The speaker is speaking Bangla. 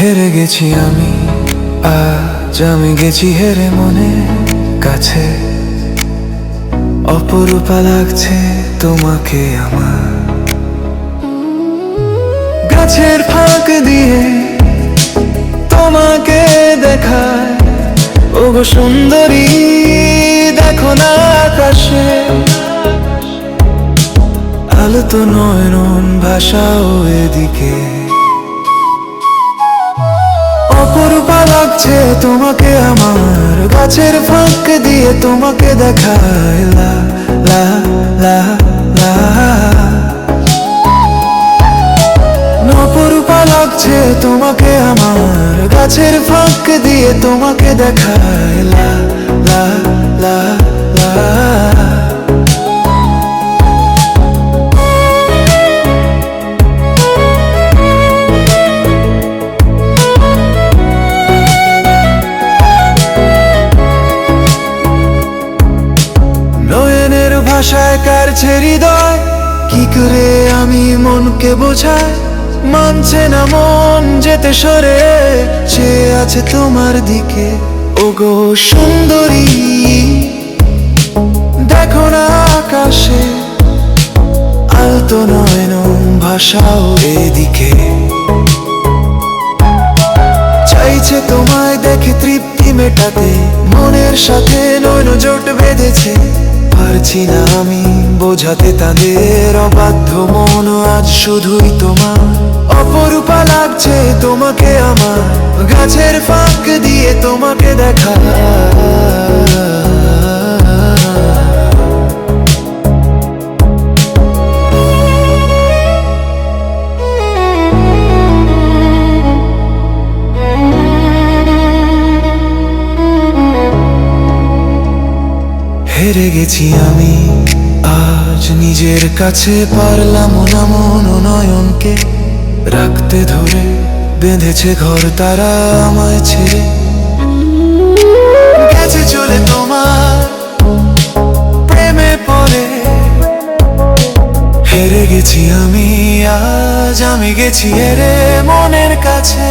হেরে গেছি আমি, আজ আমি গেছি হেরে মনে কাছে। অপরূপা লাগছে তোমাকে আমার। গাছের ফাঁক দিয়ে তোমাকে দেখায় ওগো সুন্দরী, দেখো না আকাশে। আলো তো নয়ন ভাষাও এদিকে। তোমাকে আমার গাছের ফাঁক দিয়ে তোমাকে দেখায়। লা লা লা লা। নপরূপা লাগছে তোমাকে আমার গাছের ফাঁক দিয়ে তোমাকে দেখায়। লা লা লা লা। ভাষায় কারছে হৃদয়, কি করে আমি মনকে বোঝাই মানছে না মন যেতে সরে চেয়ে আছে তোমার দিকে। ওগো সুন্দরী, দেখো না আকাশে, আলতো নয়ন ভাষাও এদিকে। চাইছে তোমায় দেখে তৃপ্তি মেটাতে, মনের সাথে নয়ন জোট বেঁধেছে। পারছি না আমি, বোঝাতে তাদের অবাধ্য মন আজ শুধুই তোমার। অপরূপা লাগছে তোমাকে আমার, গাছের ফাঁক দিয়ে তোমাকে দেখা। হেরে গেছি আমি। আজ নিজের কাছে পারলাম না মন নয়নকে। রাখতে ধরে বেঁধেছে ঘর তারা আমায় ছেড়ে। গেছে চলে তোমার প্রেমে পড়ে। হেরে গেছি আমি, আজ আমি গেছি হেরে মনের কাছে।